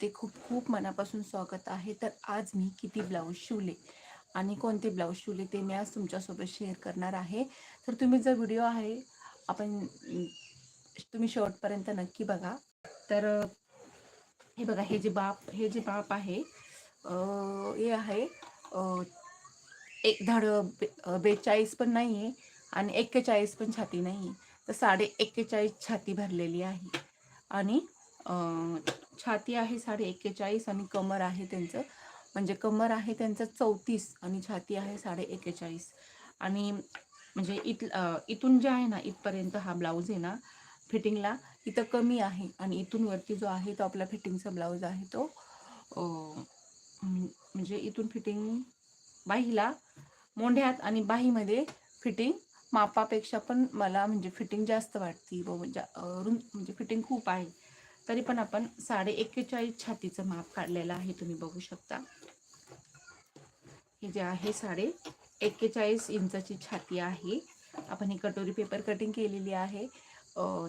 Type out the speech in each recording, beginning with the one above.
ते खूप खूप मनापासून स्वागत आहे. तर आज मी किती ब्लाऊज शिवले आणि कोणते ब्लाऊज शिवले ते मी आज तुमच्यासोबत शेअर करणार आहे. तर तुम्ही जर व्हिडिओ आहे आपण तुम्ही शेवटपर्यंत नक्की बघा. तर हे बघा हे जे बाप हे जे बाप आहे हे आहे एक धड बे बेचाळीस पण नाही आहे आणि एक्केचाळीस पण छाती नाही आहे तर साडे एक्केचाळीस छाती भरलेली आहे. आणि छाती आहे साडे एक्केचाळीस आणि कमर आहे त्यांचं. म्हणजे कमर आहे त्यांचं चौतीस आणि छाती आहे साडे एक्केचाळीस. आणि म्हणजे इथ इथून जे आहे ना इथपर्यंत हा ब्लाऊज आहे ना फिटिंगला इथं कमी आहे. आणि इथून वरती जो आहे तो आपला फिटिंगचा ब्लाऊज आहे तो म्हणजे इथून फिटिंग बाहीला मोंढ्यात आणि बाहीमध्ये फिटिंग मापापेक्षा पण मला म्हणजे फिटिंग जास्त वाटते. व म्हणजे म्हणजे फिटिंग खूप आहे. तरी पण आपण साडे एक्केचाळीस छातीचं माप काढलेलं आहे तुम्ही बघू शकता. हे जे आहे साडे एक्केचाळीस इंचाची छाती आहे. आपण ही कटोरी पेपर कटिंग केलेली आहे.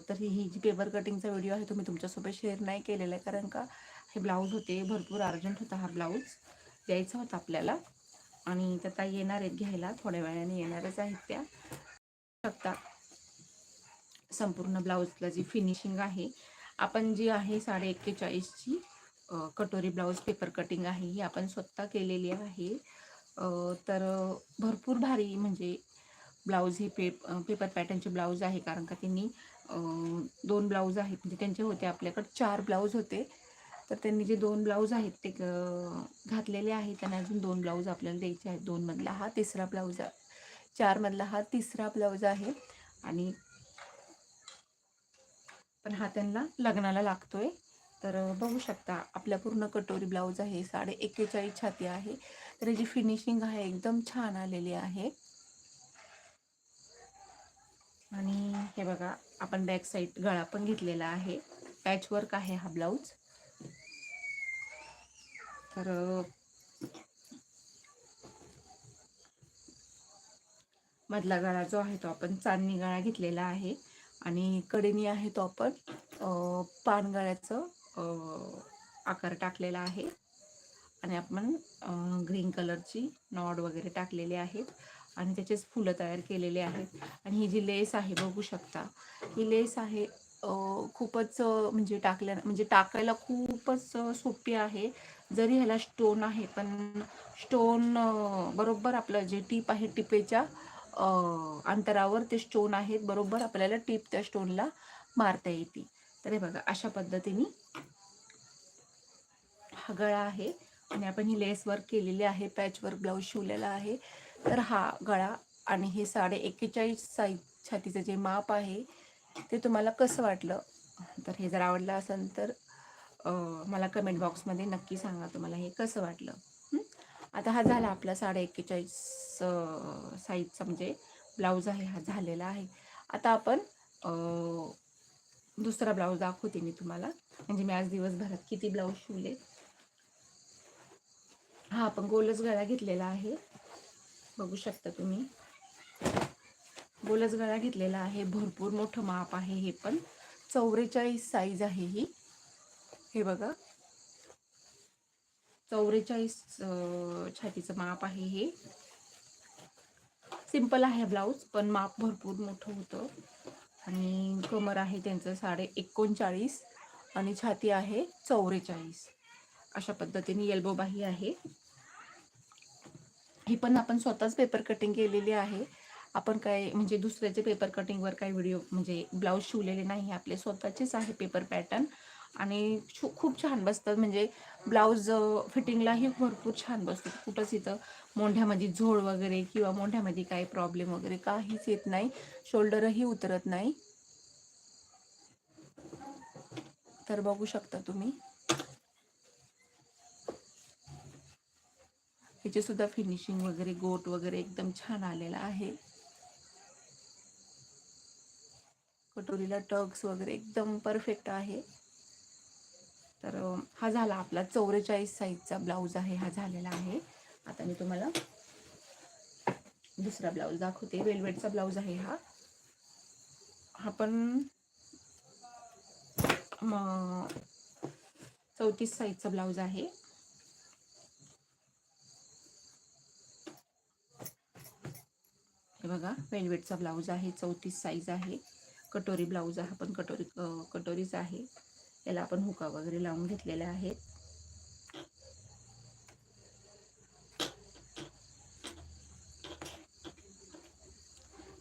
तर ही जी पेपर कटिंगचा व्हिडिओ आहे तो मी तुमच्यासोबत शेअर नाही केलेला आहे कारण का हे ब्लाऊज होते भरपूर अर्जंट होता हा ब्लाऊज द्यायचा होता आपल्याला. आणि त्या ताई येणार आहेत घ्यायला थोड्या वेळाने येणारच आहेत त्या. शकता. संपूर्ण ब्लाऊजला जी फिनिशिंग आहे आपण जी आहे साडे एक्केचाळीसची कटोरी ब्लाऊज पेपर कटिंग आहे ही आपण स्वतः केलेली आहे. तर भरपूर भारी म्हणजे ब्लाऊज हे पेप पेपर पॅटर्नचे ब्लाऊज आहे कारण का त्यांनी दोन ब्लाऊज आहेत म्हणजे त्यांचे होते आपल्याकडे चार ब्लाऊज होते. तर त्यांनी जे दोन ब्लाऊज आहेत ते घातलेले आहेत त्यांना अजून दोन ब्लाऊज आपल्याला द्यायचे आहेत. दोनमधला हा तिसरा ब्लाऊज चारमधला हा तिसरा ब्लाऊज आहे. आणि पण हा त्यांना लग्नाला लागतोय. तर बघू शकता आपल्या पूर्ण कटोरी ब्लाऊज आहे साडे एक्केचाळीस छाती आहे. तर याची फिनिशिंग आहे एकदम छान आलेली आहे. आणि हे बघा आपण बॅक साईड गळा पण घेतलेला आहे. पॅचवर्क आहे हा ब्लाऊज. तर मधला गळा जो आहे तो आपण चांदणी गळा घेतलेला आहे. आणि कडेनी आहे तो आपण पानगळ्याचं आकार टाकलेला आहे. आणि आपण ग्रीन कलरची नॉड वगैरे टाकलेले आहेत. आणि त्याचेच फुलं तयार केलेले आहेत. आणि ही जी लेस आहे बघू शकता. ही लेस आहे खूपच म्हणजे टाकल्या म्हणजे टाकायला खूपच सोपी आहे. जरी ह्याला स्टोन आहे पण स्टोन बरोबर आपलं जे टीप आहे टिपेच्या अंतरावर ते स्टोन आहेत बरोबर? आपल्याला टीप त्या स्टोनला मारता येते. तर हे बघा अशा पद्धतीने हा गळा आहे आणि आपण ही लेस वर्क केलेली आहे पॅच वर्क ब्लाऊज शिवलेला आहे. तर हा गळा आणि हे साडे एक्केचाळीस साईज छातीचं जे माप आहे ते तुम्हाला कसं वाटलं? तर हे जर आवडलं असेल तर मला कमेंट बॉक्समध्ये नक्की सांगा तुम्हाला हे कसं वाटलं? आता हा झाला आपला साडे एक्केचाळीस साईजचा म्हणजे ब्लाऊज आहे हा झालेला आहे. आता आपण दुसरा ब्लाऊज दाखवते मी तुम्हाला. म्हणजे मी आज दिवसभरात किती ब्लाऊज शिवले. हा आपण गोलच गळा घेतलेला आहे. बघू शकता तुम्ही. गोलच गळा घेतलेला आहे. भरपूर मोठं माप आहे हे पण. चौवेचाळीस साईज आहे ही. हे बघा. चौवेचाळीस छातीचं माप आहे हे. सिंपल आहे ब्लाऊज पण माप भरपूर मोठं होतं. आणि कमर आहे त्यांचं साडे एकोणचाळीस आणि छाती आहे चौवेचाळीस. अशा पद्धतीने येल्बो बाही आहे. ही पण आपण स्वतःच पेपर कटिंग केलेली आहे. आपण काय म्हणजे दुसऱ्याचे पेपर कटिंगवर काही व्हिडिओ म्हणजे ब्लाऊज शिवलेले नाही आपले स्वतःचेच आहे पेपर पॅटर्न आणि खूप छान बसतात. म्हणजे ब्लाऊज फिटिंगलाही भरपूर छान बसतात. कुठंच इथं मोंढ्यामध्ये झोड वगैरे किंवा मोंढ्यामध्ये काही प्रॉब्लेम वगैरे काहीच येत नाही. शोल्डरही उतरत नाही. तर बघू शकता तुम्ही. ह्याचे सुद्धा फिनिशिंग वगैरे गोट वगैरे एकदम छान आलेला आहे. कटोरीला टक्स वगैरे एकदम परफेक्ट आहे. तर हा झाला आपला चौवेचाळीस साईजचा ब्लाऊज आहे हा झालेला आहे. आता मी तुम्हाला दुसरा ब्लाऊज दाखवते. वेलवेटचा ब्लाऊज आहे हा. हा पण चौतीस साईजचा ब्लाऊज आहे. हे बघा वेलवेटचा ब्लाऊज आहे चौतीस साईज आहे. कटोरी ब्लाऊज हा पण कटोरी कटोरीचा कटोरीच आहे. याला आपण हुका वगैरे लावून घेतलेल्या आहेत.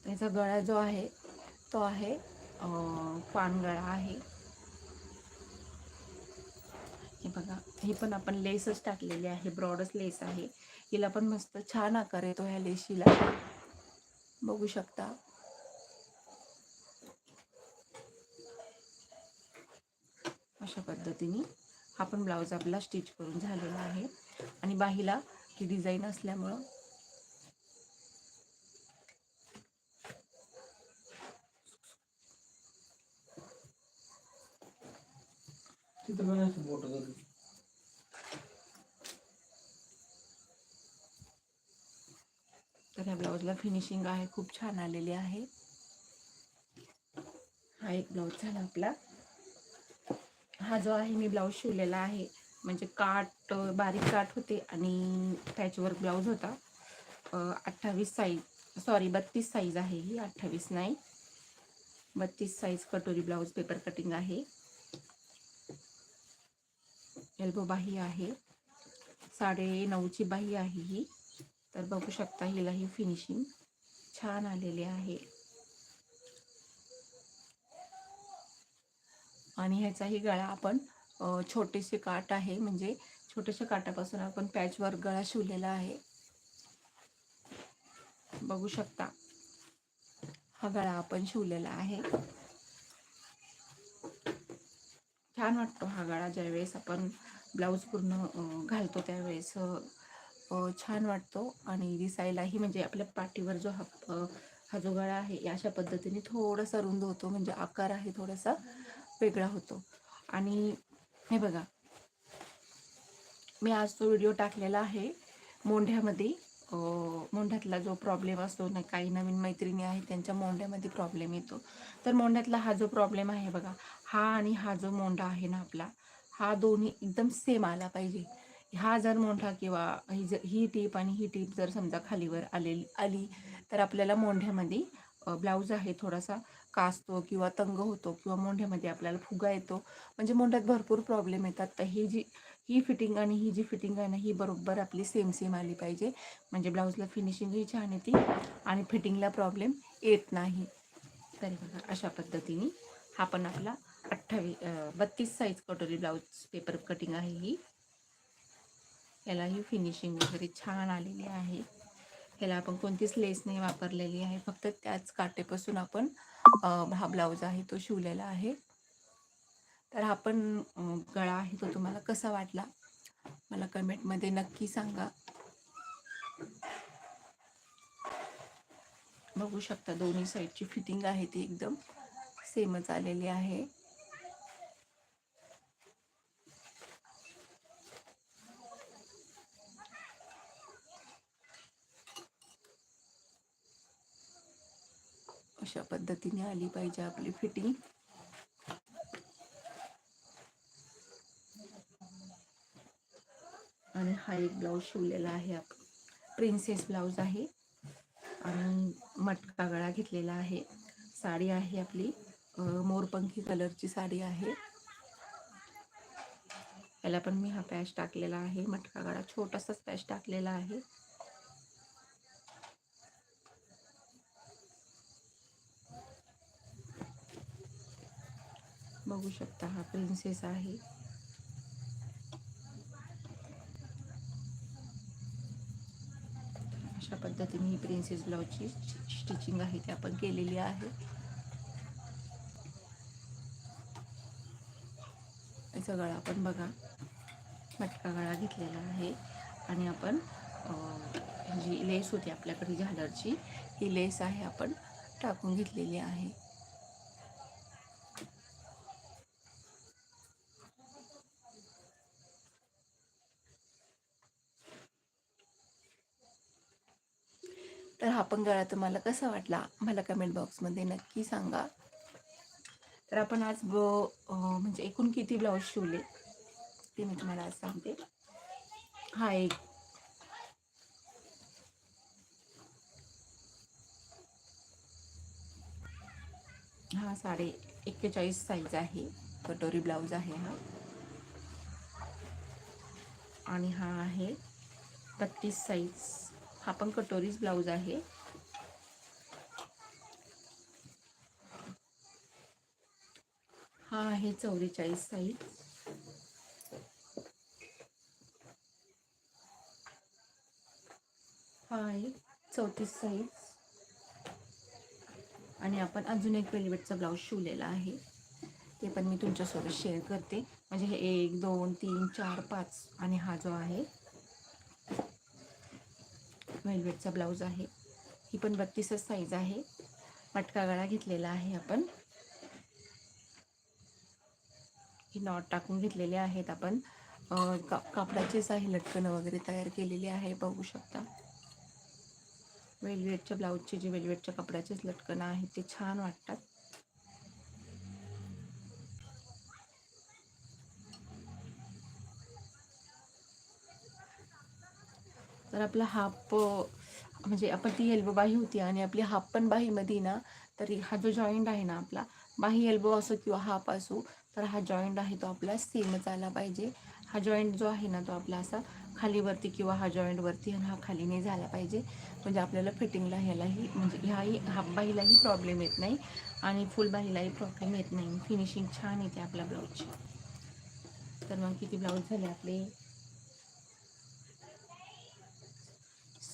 त्याचा गळा जो आहे तो आहे पानगळा आहे. हे बघा ही पण आपण लेसच टाकलेली आहे ब्रॉडच लेस आहे. हिला पण मस्त छान आकार येतो ह्या लेशीला. बघू शकता. अशा पद्धतीने हा पण ब्लाऊज आपला स्टिच करून झालेला आहे. आणि बाहीला ही डिझाईन असल्यामुळं तर ह्या ब्लाऊजला फिनिशिंग आहे खूप छान आलेली आहे. हा एक ब्लाऊज झाला आपला. हा जो आहे मी ब्लाऊज शिवलेला आहे. म्हणजे काट बारीक काट होते आणि पॅचवर्क ब्लाऊज होता. अठ्ठावीस साईज सॉरी बत्तीस साईज आहे ही अठ्ठावीस नाही. बत्तीस साईज कटोरी ब्लाऊज पेपर कटिंग आहे. एल्बो बाही आहे. साडे नऊची बाही आहे ही. तर बघू शकता हिला ही फिनिशिंग छान आलेली आहे. आणि ह्याचाही गळा आपण छोटेसे काट आहे. म्हणजे छोट्याशा काटापासून आपण पॅचवर गळा शिवलेला आहे. बघू शकता हा गळा आपण शिवलेला आहे. छान वाटतो हा गळा ज्यावेळेस आपण ब्लाऊज पूर्ण घालतो त्यावेळेस. छान वाटतो. आणि दिसायलाही म्हणजे आपल्या पाठीवर जो हा हा जो गळा आहे अशा पद्धतीने थोडासा रुंद होतो. म्हणजे आकार आहे थोडासा. वेगळा होतो. आणि हे बघा. मी आज तो व्हिडिओ टाकलेला आहे मोंढ्यामध्ये. मोंढ्यातला जो प्रॉब्लेम असतो ना काही नवीन मैत्रिणी आहेत त्यांच्या मोंढ्यामध्ये प्रॉब्लेम येतो. तर मोंढ्यातला हा जो प्रॉब्लेम आहे बघा हा आणि हा जो मोंढा आहे ना आपला हा दोन्ही एकदम सेम आला पाहिजे. हा जर मोंढा किंवा ही जर ही टीप आणि ही टीप जर समजा खालीवर आलेली आली तर आपल्याला मोंढ्यामध्ये ब्लाऊज आहे थोडासा. कासतो किंवा तंग होतो किंवा मोंढ्यामध्ये आपल्याला फुगा येतो? म्हणजे मोंढ्यात भरपूर प्रॉब्लेम येतात. तर ही जी ही फिटिंग आणि ही जी फिटिंग आहे ना ही बरोबर आपली सेम सेम आली पाहिजे. म्हणजे ब्लाऊजला फिनिशिंगही छान येते आणि फिटिंगला प्रॉब्लेम येत नाही. तरी बघा अशा पद्धतीने हा पण आपला अठ्ठावीस बत्तीस साईज कटोरी ब्लाऊज पेपर कटिंग आहे ही. याला ही फिनिशिंग वगैरे छान आलेली आहे. ह्याला आपण कोणतीच लेस नाही वापरलेली आहे. फक्त त्याच काटेपासून आपण हा ब्लाऊज आहे तो शिवलेला आहे. तर हा पण गळा आहे तो तुम्हाला कसा वाटला? मला कमेंटमध्ये नक्की सांगा. बघू शकता दोन्ही साईडची फिटिंग आहे ती एकदम. सेमच आलेली आहे. अशा पद्धतीने आली पाहिजे आपली फिटिंग. आणि हा एक ब्लाऊज शिवलेला आहे आपण प्रिन्सेस ब्लाऊज आहे. आणि मटका गळा घेतलेला आहे. साडी आहे आपली मोरपंखी कलरची साडी आहे. याला पण मी हा पॅच टाकलेला आहे. मटका गळा छोटासाच पॅच टाकलेला आहे. बघू शकता हा प्रिन्सेस आहे. अशा पद्धतीने ही प्रिन्सेस ब्लाऊजची स्टिचिंग आहे ती आपण केलेली आहे. सगळं गळा आपण बघा. मटका गळा घेतलेला आहे आणि आपण जी लेस होती आपल्याकडे झालरची ही लेस आहे आपण टाकून घेतलेली आहे. हा पंगळा तुम्हाला कसा वाटला मला कमेंट बॉक्समध्ये नक्की सांगा. तर आपण आज ब म्हणजे एकूण किती ब्लाऊज शिवले ते मी तुम्हाला आज सांगते. हा एक. हा साडे एक्केचाळीस साईज आहे. कटोरी ब्लाऊज आहे हा. आणि हा आहे बत्तीस साईज हा पण कटोरीच ब्लाऊज आहे. हा आहे चौवेचाळीस साईज. हा आहे चौतीस साईज. आणि आपण अजून एक वेलवेटचा ब्लाऊज शिवलेला आहे. ते पण मी तुमच्यासोबत शेअर करते. म्हणजे हे एक दोन तीन चार पाच आणि हा जो आहे व्हेल्वेटचा ब्लाऊज आहे. ही पण बत्तीसच साईज आहे. मटका गळा घेतलेला आहे आपण. ही नॉट टाकून घेतलेले आहेत आपण. का कापडाचेच आहे लटकणं वगैरे तयार केलेली आहे बघू शकता. वेलवेटच्या ब्लाऊजचे जे वेलवेटच्या कपड्याचेच लटकणं आहेत ते छान वाटतात. तर आपला हाफ म्हणजे आपण ती एल्बो बाही होती आणि आपली हाफ पण बाहीमध्ये ना तरी हा जो जॉईंट आहे ना आपला बाही एल्बो असो किंवा हाफ असो तर हा जॉईंट आहे तो आपला सेमच आला पाहिजे. हा जॉईंट जो आहे ना तो आपला असा खालीवरती किंवा हा जॉईंटवरती आणि हा खाली नाही झाला पाहिजे. म्हणजे आपल्याला फिटिंगला ह्यालाही म्हणजे ह्याही हाफ बाहीलाही प्रॉब्लेम येत नाही आणि फुल बाहीलाही प्रॉब्लेम येत नाही. फिनिशिंग छान येते आपल्या ब्लाऊजची तर मग किती ब्लाऊज झाले आपले?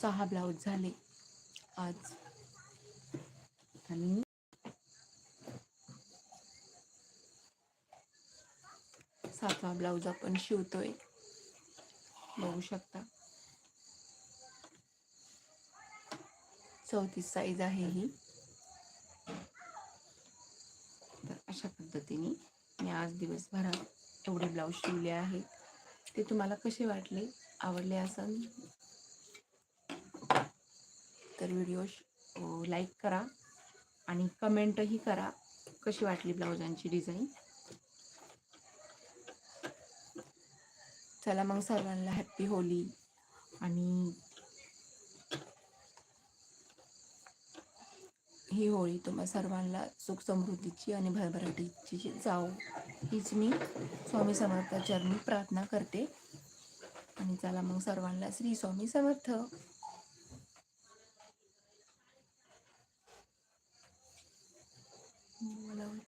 सहा ब्लाऊज झाले. आज. आणि सातवा ब्लाऊज आपण शिवतोय. बघू शकता. चौतीस साईज आहे ही. तर अशा पद्धतीने मी आज दिवसभरात एवढे ब्लाऊज शिवले आहेत. ते तुम्हाला कसे वाटले? आवडले असं तर व्हिडिओ लाईक करा आणि कमेंटही करा कशी वाटली ब्लाउजांची डिझाईन चला मग सर्वांना हॅप्पी होली आणि ही होळी तुम्हा सर्वांना सुख समृद्धीची आणि भरभराटीची जाओ हीच मी स्वामी समर्थाचरणी प्रार्थना करते. आणि चला मग सर्वांना श्री स्वामी समर्थ.